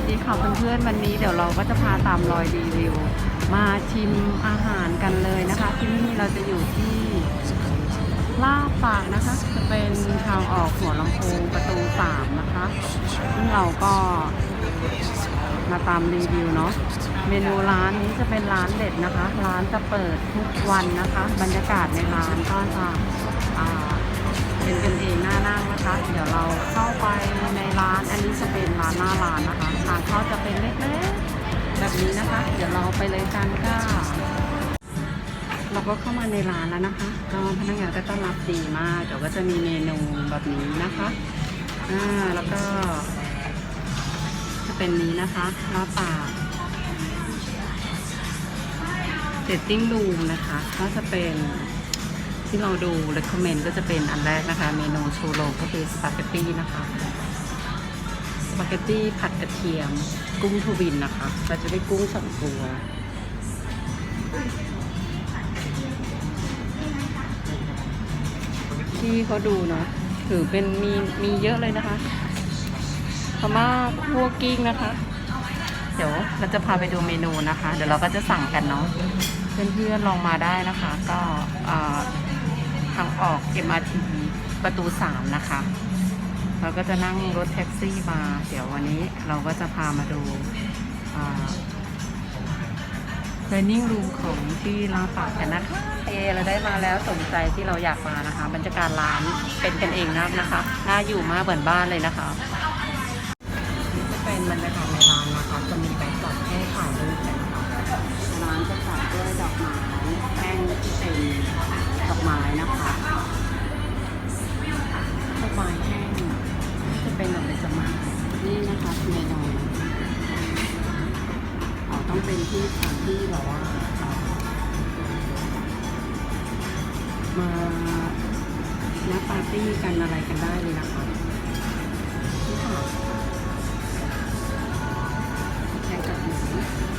สดีค่ะเพื่อนๆวันนี้เดี๋ยวเราก็จะพาตามรอยรีวิว มาชิมอาหารกันเลยนะคะ ที่นี่เราจะอยู่ที่ลาดปากนะคะจะเป็นทางออกหัวลำโพงประตูสามนะคะซึ่งเราก็มาตามรีวิวเนาะเมนูร้านนี้จะเป็นร้านเด็ดนะคะ ร้านจะเปิดทุกวันนะคะ บรรยากาศในร้านก็จะอ่า เป็นกันเองหน้านั่งนะคะ เดี๋ยวเราเข้าไปในร้าน อันนี้จะเป็นร้านหน้าร้านนะคะทางเข้าจะเป็นเล็กๆแบบนี้นะคะ เดี๋ยวเราไปเลยกันค่ะเราก็เข้ามาในร้านแล้วนะคะก็พนักงานก็ต้อนรับดีมาก เดี๋ยวก็จะมีเมนูแบบนี้นะคะอ่าแล้วก็จะเป็นนี้นะคะลาปากเซตติ้งรูมนะคะ ก็จะเป็น ที่เราดู recommend ก็จะเป็นอันแรกนะคะ เมนูชูโรงก็คือสปาเกตตี้นะคะสปาเกตตี้ผัดกระเทียม กุ้งทูบินนะคะเราจะได้กุ้งสองตัว ที่เขาดูเนาะถือเป็นมีมีเยอะเลยนะคะพม่าคั่วกิ้งนะคะ เดี๋ยวเราจะพาไปดูเมนูนะคะ เดี๋ยวเราก็จะสั่งกันเนาะเพื่อนๆลองมาได้นะคะ ก็อ่า ทางออก MRT ประตู 3 นะคะ เราก็จะนั่งรถแท็กซี่มา เดี๋ยววันนี้เราก็จะพามาดูเ e รนนิ่งรูมของที่ลาปากกันนะคะเอเราได้มาแล้วสมใจที่เราอยากมานะคะ บรรยากาศร้านเป็นกันเองมากนะคะ น่าอยู่มากเหมือนบ้านเลยนะคะนี่จะเป็นบรรยากาศในร้านนะคะ จะมีแบ็คดรอปให้ถ่ายรูปกันค่ะร้านจะจัดด้วยดอกไม้แท่งที่เป็น ดอกไม้นะคะดอกไม้แห้งจะเป็นดอกเบญจมาศนี่นะคะเมนูอ๋อต้องเป็นที่สถานที่แบบว่าเอ่อมานัดปาร์ตี้กันอะไรกันได้เลยนะคะนี่ค่ะแข่งกับหมู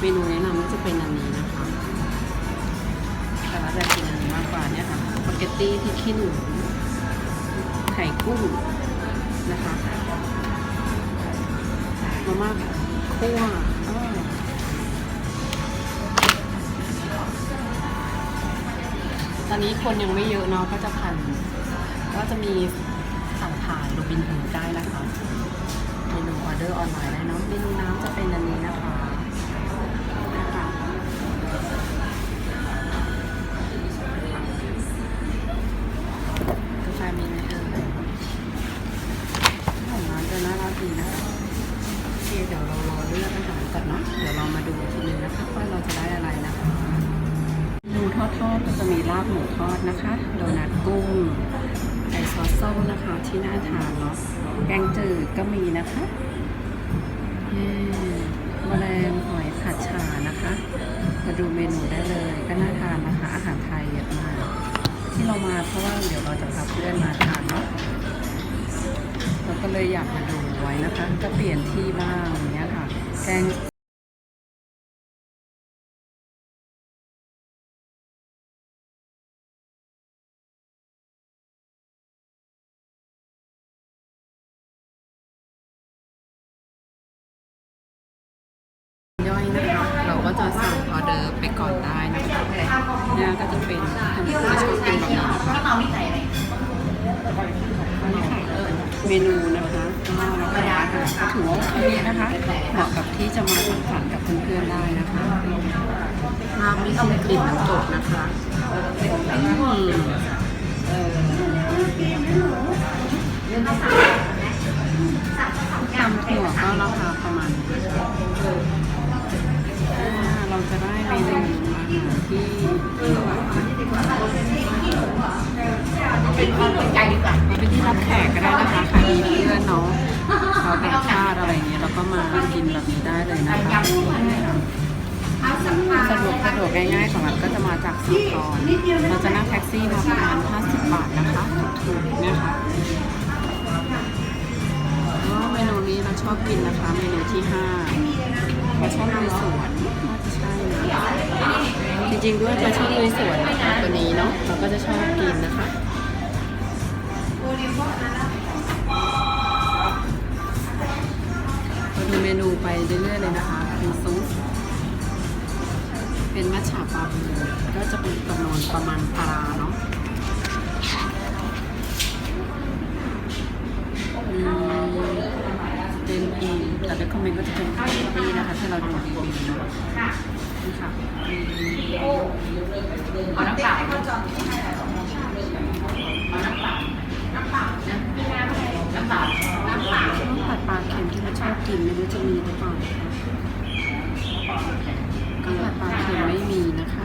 เมนูแนะนำก็จะเป็นอันนี้นะ เกตตี้ที่ขี้หนูไข่กุ้งนะคะมาม่าคั่วตอนนี้คนยังไม่เยอะเนาะก็จะพัน ก็จะมีสั่งผ่านดูบินถึงได้นะคะเมนูออเดอร์ออนไลน์ได้เนอะเมนูน้ำจะเป็นอันนี้นะคะ ลาบหมูทอดนะคะ โดนัทกุ้งไก่ซอสส้มนะคะ ที่น่าทานเนาะ แกงจืดก็มีนะคะเย้แมลงหอยผัดฉ่านะคะ มาดูเมนูได้เลย ก็น่าทานนะคะ อาหารไทยเยอะมาก ที่เรามาเพราะว่าเดี๋ยวเราจะพาเพื่อนมาทานเนาะเราก็เลยอยากมาดูไว้นะคะ ก็เปลี่ยนที่บ้างอย่างเงี้ยค่ะ แกง เนี่ยก็จะเป็นคนที่ชอบกินแบบนี้นะคะนี่ค่ะเออเมนูนะคะก็เราก็ได้ค่ะก็ถือว่าโอเคนะคะเหมาะกับที่จะมาสังสรรค์กับเพื่อนๆได้นะคะน้ำนี่คือกลิ่นน้ำตกนะคะอืมตำถั่วก็ราคาประมาณนี้นะคะอ่าเราจะได้เมนูอาหารที่เป็นคนใจดีกว่า เป็นที่รับแขกก็ได้นะคะใครมีเพื่อนเนาะชาวต่างชาติอะไรเงี้ยเราก็มากินแบบนี้ได้เลยนะคะสะดวกสะดวกง่ายๆของเราก็จะมาจากสาทรเราจะนั่งแท็กซี่มาประมาณ 50 บาทนะคะถูกๆนะคะเมนูนี้เราชอบกินนะคะ เมนูที่ห้าปลาชอนลุยสวนน่าจะใช่นะ ริง ๆ ด้วยปลาช่อนลุยสวนนะคะตัวนี้เนาะเราก็จะชอบกินนะคะมาดูเมนูไปเรื่อยๆเลยนะคะเป็นซุปเป็นมัทฉะปลาบูก็จะเป็นจำนวนประมาณปลาเนาะอืมเป็นอีแต่ในคอมเมนต์ก็จะเป็นคาเฟ่นะคะที่เราดูรีวิวเนาะ เอาน้ำเปล่าเอาน้ำเปล่าน้ำเปล่าน้ำเปล่าน้ำเปล่าน้ำผัดปลาเค็มที่เราชอบกินไม่รู้จะมีหรือเปล่าก็ผัดปลาเค็มไม่มีนะคะ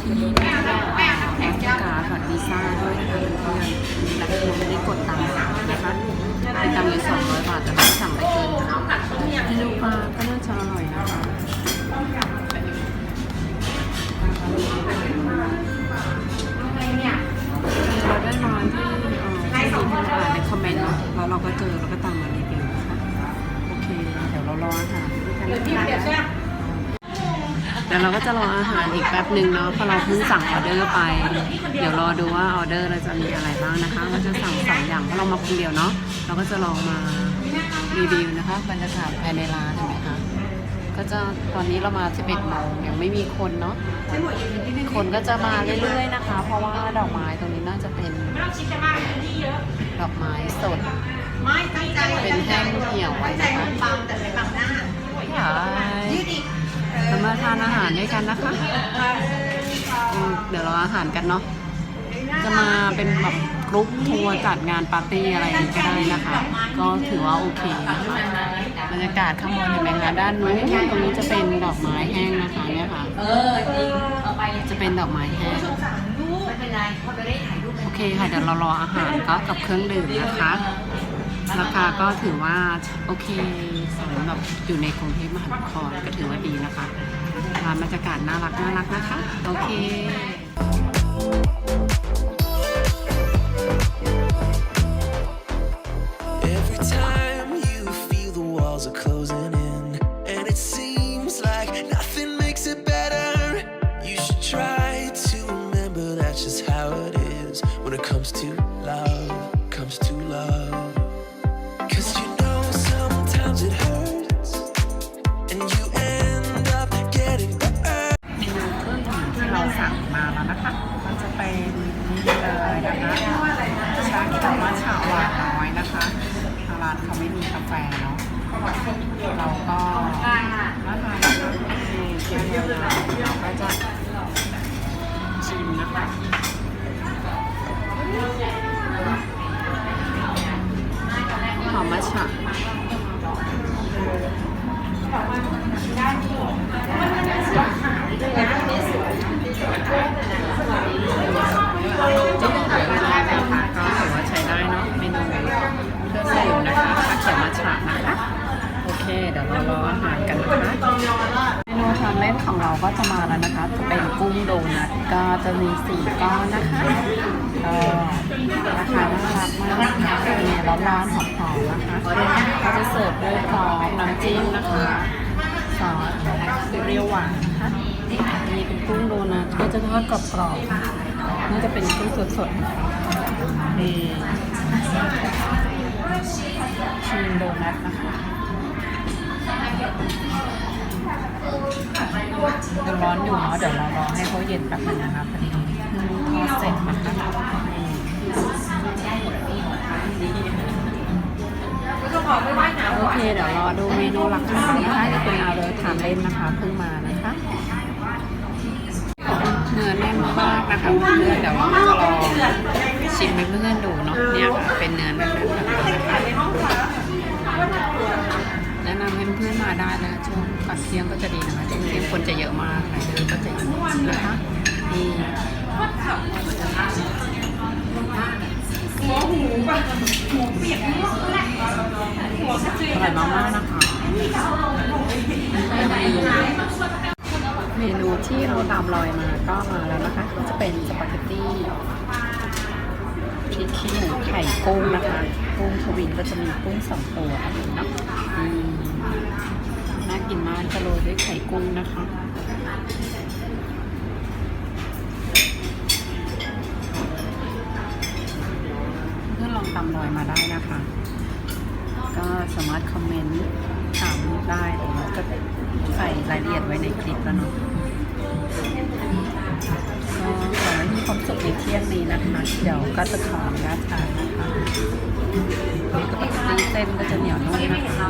ที่นี่นะคะแองกากับดีซ่าด้วยนะคะเพื่อนๆแต่คือไม่ได้กดตังค์นะคะเป็นตังค์อยู่200บาทแต่ไม่ได้สั่งไปเกินนะเมนูปลาก็น่าจะอร่อยนะคะ เราได้นอนที่เอ่อที่มีที่อ่านในคอมเมนต์เนาะแล้วเราก็เจอเราก็ตามมารีวิวนะคะโอเคเดี๋ยวเรารออาหารด้วยกันนะคะเดี๋ยวเราก็จะรออาหารอีกแป๊บหนึ่งเนาะเพราะเราเพิ่งสั่งออเดอร์ไป เดี๋ยวรอดูว่าออเดอร์เราจะมีอะไรบ้างนะคะเราจะสั่งสองอย่างเพราะเรามาคนเดียวเนาะเราก็จะลองมารีวิวนะคะบรรยากาศภายในร้านเห็นไหม ก็จะตอนนี้เรามา11โมงยังไม่มีคนเนาะคนก็จะมาเรื่อยๆนะคะ เพราะว่าดอกไม้ตรงนี้น่าจะเป็นไม่ต้องคิดจะมากเลยที่เยอะดอกไม้สดไม่ตั้งใจเป็นแห้งเหี่ยวตั้งใจนะคะบังแต่ไม่บังหน้ายืดอีกเรามาทานอาหารด้วยกันนะคะอืมเดี๋ยวเราอาหารกันเนาะจะมาเป็นแบบกรุ๊ปทัวร์จัดงานปาร์ตี้อะไรอย่างนี้ก็ได้นะคะ ก็ถือว่าโอเคนะคะบ รรยากาศข้างบนเห็นไหมคะด้านนู้นตรงนี้จะเป็นดอกไม้แห้งนะคะเนี่ยค่ะเออจริงเอาไปจะเป็นดอกไม้แห้งไม่เป็นไรเพราะจะได้ถ่ายรูปโอเคค่ะเดี๋ยวเรารออาหารก็กับเครื่องดื่มนะคะราคาก็ถือว่าโอเคสำหรับอยู่ในกรุงเทพมหานครก็ถือว่าดีนะคะร้านบรรยากาศน่ารักน่ารักนะคะ โอเค to love, comes to love. Cause you know sometimes it hurts, and you end up getting hurt. เมนูเครื่องดื่มที่เราสั่งมาแล้วนะคะ มันจะเป็นนี่เลยนะคะชาเขียวมัทฉะหวานน้อยนะคะทางร้านเขาไม่มีกาแฟเนาะ รออาหารกันนะคะเมนูทานเล่นของเราก็จะมาแล้วนะคะ จะเป็นกุ้งโดนัทก็จะมีสี่ก้อนนะคะก็ราคาน่ารักมากนะคะมีร้อนๆหอมๆนะคะเขาจะเสิร์ฟด้วยพร้อมน้ำจิ้มนะคะซอสเปรี้ยวหวานนะคะนี่เป็นกุ้งโดนัทก็จะทอดกรอบๆน่าจะเป็นกุ้งสดๆนี่ชิมโดนัทนะคะ อนอยู่เนาะเดี๋ยวเรารอให้เขาเย็นแป๊บนึงนะคะพอดีเพิ่งทอดเสร็จนะคะโอเคเดี๋ยวรอดูเมนูหลักๆนะคะจะเป็นเอาเลยทานเล่นนะคะเพิ่งมานะคะเนื้อแน่นมากนะคะเพื่อนเดี๋ยวเราจะลองชิมให้เพื่อนดูเนาะเนี่ยค่ะเป็นเนื้อแน่นๆแบบนี้นะคะแนะนำให้เพื่อนๆมาได้นะช่วง ก่อนเที่ยงก็จะดีนะคะเที่ยงคนจะเยอะมากรายเดอร์ก็จะเยอะนะคะนี่อร่อยมากๆนะคะเมนูที่เราตามรอยมาก็มาแล้วนะคะก็จะเป็นสปาเกตตี้พริกขี้หนูไข่กุ้งนะคะ กุ้งทวินก็จะมีกุ้งสองตัวเนาะ อืมน่ากินมากจะโรยด้วยไข่กุ้งนะคะ เพื่อนลองตามรอยมาได้นะคะ ก็สามารถคอมเมนต์ถามได้เดี๋ยวเราจะใส่รายละเอียดไว้ในคลิปแล้วเนาะก็ขอให้มีความสุขในเที่ยงนี้นะคะ เดี๋ยวก็จะขออนุญาตทานนะคะนี่ก็เป็นเส้นก็จะเหนียวนุ่มนะคะ